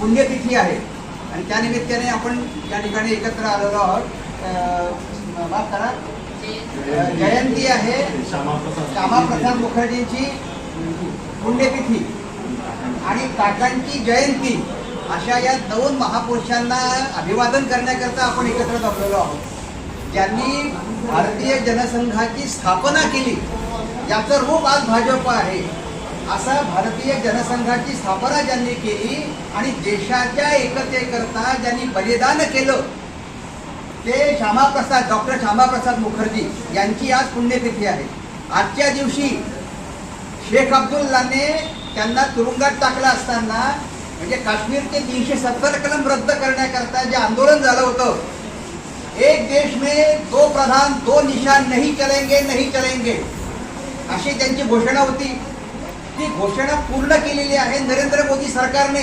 पुण्यतिथी आहे. आणि त्या निमित्ताने एकत्र आलेलो आहोत. माफ़ करा. जयंती आहे श्यामाप्रसाद मुखर्जींची पुण्यतिथी. आणि काकांची जयंती अशा या दोन महापुरुषांना अभिवादन करण्याकरता आपण एकत्र जमलेलो आहोत. ज्यांनी भारतीय जनसंघाची स्थापना केली याचं रूप आज भाजप आहे. असा भारतीय जनसंघाची स्थापना ज्यांनी केली आणि देशाच्या एकतेकरता ज्यांनी बलिदान केलं ते श्यामाप्रसाद डॉक्टर श्यामाप्रसाद मुखर्जी यांची आज पुण्यतिथी आहे. आजच्या दिवशी शेख अब्दुल्लाने त्यांना तुरुंगात टाकलं असताना म्हणजे काश्मीरचे तीनशे सत्तर कलम रद्द करण्याकरता जे आंदोलन झालं होतं एक देश में दो प्रधान दो निशान नहीं चलेंगे नहीं चलेंगे अशी त्यांची घोषणा होती. ती घोषणा पूर्ण केलेली आहे नरेंद्र मोदी सरकारने.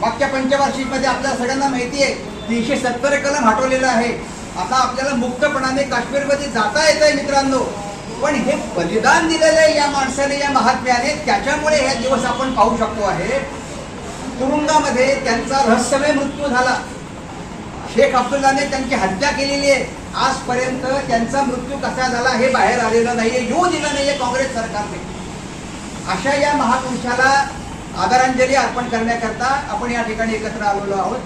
मागच्या पंचवार्षिकमध्ये आपल्या सगळ्यांना माहिती आहे तीनशे सत्तर कलम हटवलेलं आहे. आता आपल्याला मुक्तपणाने काश्मीरमध्ये जाता येत आहे मित्रांनो. पण हे बलिदान दिलेलं आहे या माणसाने या महात्म्याने. त्याच्यामुळे हे दिवस आपण पाहू शकतो आहे. तुरुंगामध्ये त्यांचा रहस्यमय मृत्यू झाला. शेख अब्दुल्लाने त्यांची हत्या केलेली आहे. आजपर्यंत त्यांचा मृत्यू कसा झाला हे बाहेर आलेलं नाहीये. येऊ दिलं नाहीये काँग्रेस सरकारने. अशा या महापुरुषाला आदरांजली अर्पण करण्याकरता आपण या ठिकाणी एकत्र आलेलो आहोत.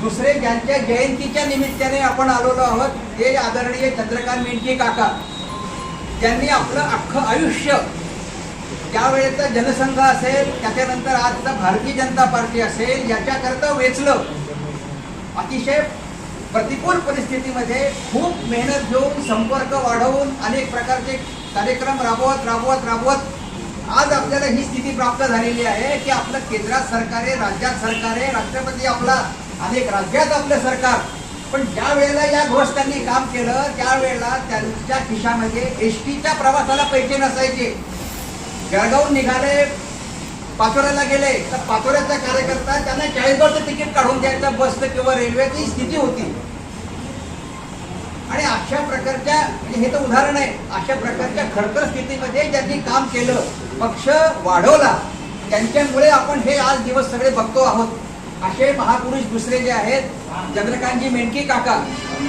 दुसरे ज्यांच्या जयंतीच्या निमित्ताने आपण आलेलो आहोत ते आदरणीय चंद्रकांत मेंढके काका. त्यांनी आपलं अख्खं आयुष्य त्यावेळेचा जनसंघ असेल त्याच्यानंतर आजचा भारतीय जनता पार्टी असेल याच्याकरता वेचलं अतिशय प्रतिकूल परिस्थितीमध्ये खूप मेहनत घेऊन संपर्क वाढवून अनेक प्रकारचे कार्यक्रम राबवत राबवत राबवत आज आपल्याला ही स्थिती प्राप्त झालेली आहे की आपलं केंद्रात सरकार आहे राज्यात सरकार आहे राष्ट्रपती आपला अनेक राज्यात आपलं सरकार. पण ज्या वेळेला या घोष त्यांनी काम केलं त्यावेळेला त्यांच्या खिशामध्ये एस टीच्या प्रवासाला पैसे नसायचे. जळगावून निघाले पाचोऱ्याला गेले तर पाचोऱ्याचा कार्यकर्ता त्यांना चाळीसगावचं तिकीट काढून द्यायचं बसचं किंवा रेल्वेची स्थिती होती. आणि अशा प्रकारच्या म्हणजे हे तर उदाहरण आहे अशा प्रकारच्या खडतर स्थितीमध्ये ज्यांनी काम केलं पक्ष वाढवला त्यांच्यामुळे आपण हे आज दिवस सगळे बघतो आहोत. असे महापुरुष दुसरे जे आहेत चंद्रकांतजी मेंढकी काका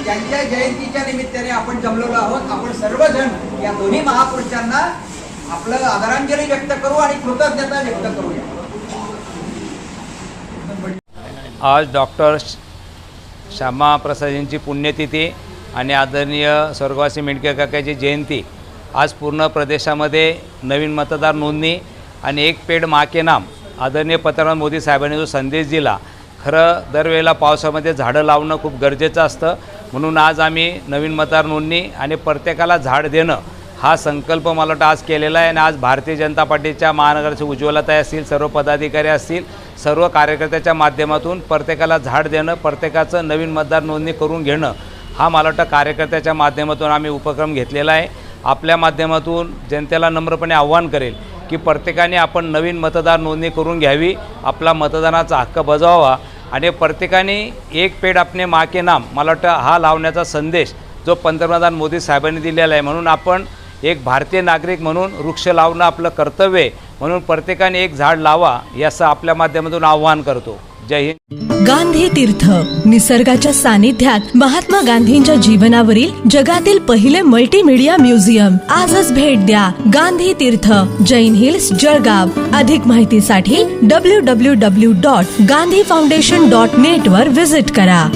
त्यांच्या जयंतीच्या निमित्ताने आपण जमलेलो आहोत. आपण सर्वजण या दोन्ही महापुरुषांना आपलं आदरांजली व्यक्त करू आणि कृतज्ञता व्यक्त करूया. आज डॉक्टर श्यामाप्रसादजींची पुण्यतिथी आणि आदरणीय स्वर्गवासी मेंढके काकाची जयंती आज पूर्ण प्रदेशामध्ये नवीन मतदार नोंदणी आणि एक पेड मा के नाम आदरणीय पंतप्रधान मोदी साहेबांनी जो संदेश दिला खरं दरवेळेला पावसामध्ये झाडं लावणं खूप गरजेचं असतं. म्हणून आज आम्ही नवीन मतदार नोंदणी आणि प्रत्येकाला झाड देणं हा संकल्प मला वाटतं आज केलेला आहे. आणि आज भारतीय जनता पार्टीच्या महानगराचे उज्ज्वलताई असतील सर्व पदाधिकारी असतील सर्व कार्यकर्त्याच्या माध्यमातून प्रत्येकाला झाड देणं प्रत्येकाचं नवीन मतदार नोंदणी करून घेणं हा मला वाटतं कार्यकर्त्याच्या माध्यमातून आम्ही उपक्रम घेतलेला आहे. आपल्या माध्यमातून जनतेला नम्रपणे आव्हान करेल. की प्रत्येकाने आपण नवीन मतदार नोंदणी करून घ्यावी आपला मतदानाचा हक्क बजावावा आणि प्रत्येकाने एक पेड आपणे माके नाम मला वाटतं हा लावण्याचा संदेश जो पंतप्रधान मोदी साहेबांनी दिलेला आहे. म्हणून आपण एक भारतीय नागरिक म्हणून वृक्ष लावणं आपलं कर्तव्य आहे. म्हणून प्रत्येकाने एक झाड लावा याचं आपल्या माध्यमातून आव्हान करतो. जय हिंद. गांधी तीर्थ निसर्गाच्या सानिध्यात महात्मा गांधींच्या जीवनावरील जगातील पहिले मल्टीमीडिया म्युझियम आजच भेट द्या गांधी तीर्थ जैन हिल्स जळगाव. अधिक माहितीसाठी W W W dot Gandhi foundation dot net वर विजिट करा.